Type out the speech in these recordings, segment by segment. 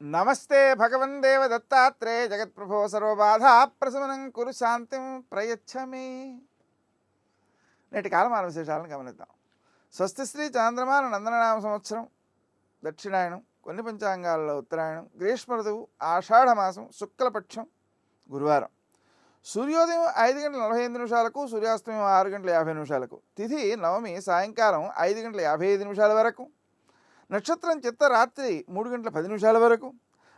నమస్తే భగవన్ దేవ దత్తాత్రేయ జగత్ప్రభో సర్వబాధ ప్రశమనం కురు శాంతిం ప్రయచ్చమే. నేటి కాలమాన విశేషాలను గమనిద్దాం. స్వస్తి శ్రీ చాంద్రమాన నందననామ సంవత్సరం దక్షిణాయనం కొన్ని పంచాంగాల్లో ఉత్తరాయణం గ్రీష్మ ఋతువు ఆషాఢమాసం శుక్లపక్షం గురువారం. సూర్యోదయం ఐదు గంటల నలభై ఎనిమిది నిమిషాలకు సూర్యాస్తమయం ఆరు గంటల యాభై నిమిషాలకు తిథి నవమి సాయంకాలం ఐదు గంటల యాభై ఐదు నిమిషాల వరకు నక్షత్రం చిత్త రాత్రి మూడు గంటల పది నిమిషాల వరకు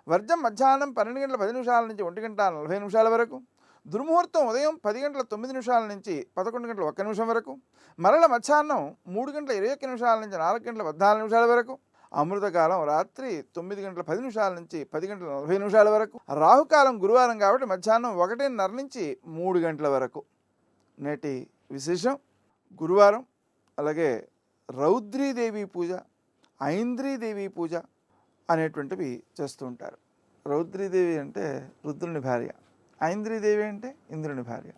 వర్జం మధ్యాహ్నం పన్నెండు గంటల పది నిమిషాల నుంచి ఒంటి గంట నలభై నిమిషాల వరకు దుర్ముహూర్తం ఉదయం పది గంటల తొమ్మిది నిమిషాల నుంచి పదకొండు గంటల ఒక్క నిమిషం వరకు మరల మధ్యాహ్నం మూడు గంటల ఇరవై ఒక్క నిమిషాల నుంచి నాలుగు గంటల పద్నాలుగు నిమిషాల వరకు అమృతకాలం రాత్రి తొమ్మిది గంటల పది నిమిషాల నుంచి పది గంటల నలభై నిమిషాల వరకు రాహుకాలం గురువారం కాబట్టి మధ్యాహ్నం ఒకటిన్నర నుంచి మూడు గంటల వరకు. నేటి విశేషం గురువారం అలాగే రౌద్రీదేవి పూజ ఐంద్రీదేవి పూజ అనేటువంటివి చేస్తూ ఉంటారు. రౌద్రీదేవి అంటే రుద్రుని భార్య. ఐంద్రీదేవి అంటే ఇంద్రుని భార్య.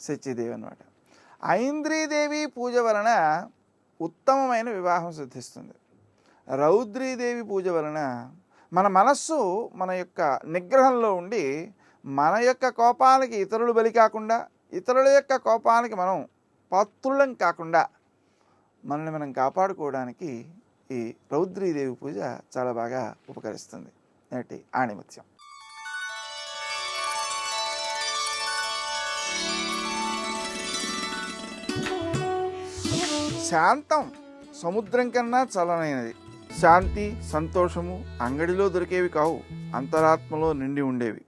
సత్యదేవి అనమాట ఐంద్రీదేవి పూజ వలన ఉత్తమమైన వివాహం సిద్ధిస్తుంది. రౌద్రీదేవి పూజ వలన మన మనస్సు మన యొక్క నిగ్రహంలో ఉండి మన యొక్క కోపానికి ఇతరులు బలి కాకుండా ఇతరుల యొక్క కోపానికి మనం పాత్రులం కాకుండా మనల్ని మనం కాపాడుకోవడానికి ఈ రౌద్రీదేవి పూజ చాలా బాగా ఉపకరిస్తుంది. నేటి ఆణిమత్యం. శాంతం సముద్రం కన్నా చలనైనది శాంతి సంతోషము అంగడిలో దొరికేవి కావు అంతరాత్మలో నిండి ఉండేవి.